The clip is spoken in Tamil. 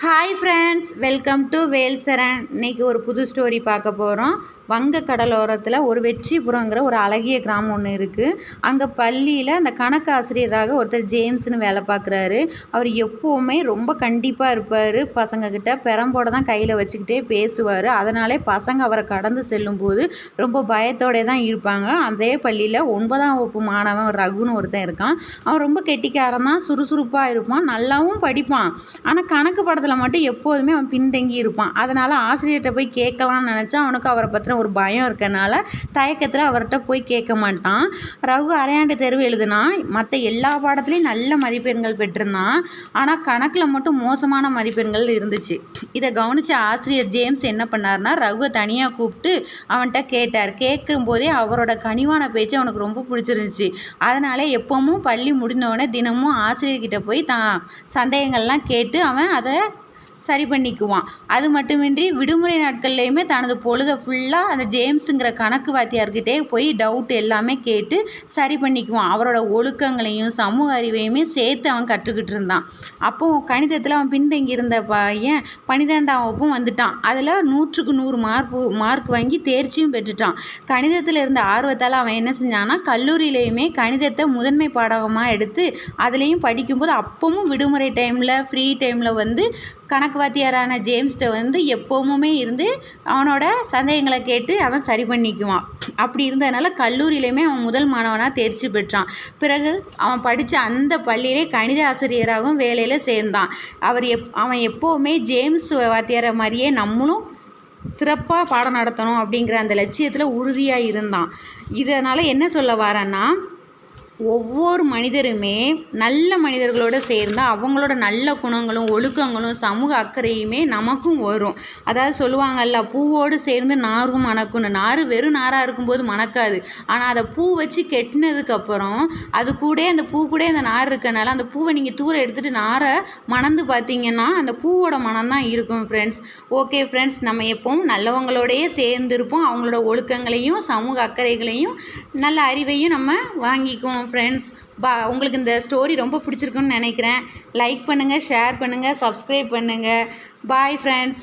Hi friends welcome to Velsaran இன்னைக்கு ஒரு புது ஸ்டோரி பார்க்க போகிறோம் வங்க கடலோரத்தில் ஒரு வெற்றிபுரங்கிற ஒரு அழகிய கிராமம் ஒன்று இருக்குது அங்கே பள்ளியில் அந்த கணக்கு ஆசிரியராக ஒருத்தர் ஜேம்ஸ்னு வேலை பார்க்குறாரு அவர் எப்போவுமே ரொம்ப கண்டிப்பாக இருப்பார். பசங்கக்கிட்ட பெரம்போட தான் கையில் வச்சுக்கிட்டே பேசுவார். அதனாலே பசங்க அவரை கடந்து செல்லும்போது ரொம்ப பயத்தோடே தான் இருப்பாங்க. அதே பள்ளியில் ஒன்பதாம் வகுப்பு மாணவன் ரகுன்னு ஒருத்தன் இருக்கான். அவன் ரொம்ப கெட்டிக்காரன் தான் சுறுசுறுப்பாக இருப்பான் நல்லாவும் படிப்பான். ஆனால் கணக்கு படத்தில் மட்டும் எப்போதுமே அவன் பின்தங்கி இருப்பான். அதனால் ஆசிரியர்கிட்ட போய் கேட்கலாம்னு நினச்சா அவனுக்கு அவரை பற்றின ஒரு பயம் இருக்கனால தயக்கத்தில் அவர்கிட்ட போய் கேட்க மாட்டான். ரகு அரையாண்டு தெருவு எழுதுனா மற்ற எல்லா பாடத்துலேயும் நல்ல மதிப்பெண்கள் பெற்றிருந்தான். ஆனால் கணக்கில் மட்டும் மோசமான மதிப்பெண்கள் இருந்துச்சு. இதை கவனித்த ஆசிரியர் ஜேம்ஸ் என்ன பண்ணார்னா ரகுவை தனியாக கூப்பிட்டு அவன்கிட்ட கேட்டார். கேட்கும் போதே அவரோட கனிவான பேச்சு அவனுக்கு ரொம்ப பிடிச்சிருந்துச்சு. அதனால எப்பவும் பள்ளி முடிந்தவொடனே தினமும் ஆசிரியர்கிட்ட போய் தான் சந்தேகங்கள்லாம் கேட்டு அவன் அதை சரி பண்ணிக்குவான். அது மட்டுமின்றி விடுமுறை நாட்கள்லையுமே தனது பொழுதை ஃபுல்லாக அந்த ஜேம்ஸுங்கிற கணக்கு வாத்தியார்கிட்டே போய் டவுட் எல்லாமே கேட்டு சரி பண்ணிக்குவான். அவரோட ஒழுக்கங்களையும் சமூக அறிவையுமே சேர்த்து அவன் கற்றுக்கிட்டு இருந்தான். அப்போ கணிதத்தில் அவன் பின்தங்கி இருந்த பையன் பன்னிரெண்டாம் வகுப்பும் வந்துட்டான். அதில் நூற்றுக்கு நூறு மார்க் மார்க் வாங்கி தேர்ச்சியும் பெற்றுட்டான். கணிதத்தில் இருந்த ஆர்வத்தால் அவன் என்ன செஞ்சான்னா கல்லூரியிலையுமே கணிதத்தை முதன்மை பாடகமாக எடுத்து அதுலேயும் படிக்கும்போது அப்பவும் விடுமுறை டைமில் ஃப்ரீ டைமில் வந்து கணக்கு வாத்தியாரான ஜேம்ஸ்கிட்ட வந்து எப்போவுமே இருந்து அவனோட சந்தேகங்களை கேட்டு அவன் சரி பண்ணிக்குவான். அப்படி இருந்ததுனால கல்லூரியிலையுமே அவன் முதல் மாணவனாக தேர்ச்சி பெற்றான். பிறகு அவன் படித்த அந்த பள்ளியிலே கணித ஆசிரியராகவும் வேலையில் சேர்ந்தான். அவர் எப் அவன் எப்போவுமே ஜேம்ஸ் வாத்தியாரை மாதிரியே நம்மளும் சிறப்பாக பாடம் நடத்தணும் அப்படிங்கிற அந்த லட்சியத்தில் உறுதியாக இருந்தான். இதனால் என்ன சொல்ல வரேன்னா ஒவ்வொரு மனிதருமே நல்ல மனிதர்களோடு சேர்ந்தால் அவங்களோட நல்ல குணங்களும் ஒழுக்கங்களும் சமூக அக்கறையுமே நமக்கும் வரும். அதாவது சொல்லுவாங்கல்ல பூவோடு சேர்ந்து நாரும் மணக்கணும் நார் வெறும் நாராக இருக்கும்போது மணக்காது. ஆனால் அதை பூ வச்சு கெட்டினதுக்கப்புறம் அது கூட அந்த பூ கூட அந்த நார் இருக்கனால அந்த பூவை நீங்கள் தூர எடுத்துகிட்டு நாரை மணந்து பார்த்தீங்கன்னா அந்த பூவோட மனம் தான் இருக்கும் ஃப்ரெண்ட்ஸ் ஓகே ஃப்ரெண்ட்ஸ் நம்ம எப்பவும் நல்லவங்களோடையே சேர்ந்துருப்போம். அவங்களோட ஒழுக்கங்களையும் சமூக அக்கறைகளையும் நல்ல அறிவையும் நம்ம வாங்கிக்குவோம். ஃப்ரெண்ட்ஸ் பா உங்களுக்கு இந்த ஸ்டோரி ரொம்ப பிடிச்சிருக்குன்னு நினைக்கிறேன். லைக் பண்ணுங்கள் ஷேர் பண்ணுங்கள் சப்ஸ்கிரைப் பண்ணுங்கள் பாய் ஃப்ரெண்ட்ஸ்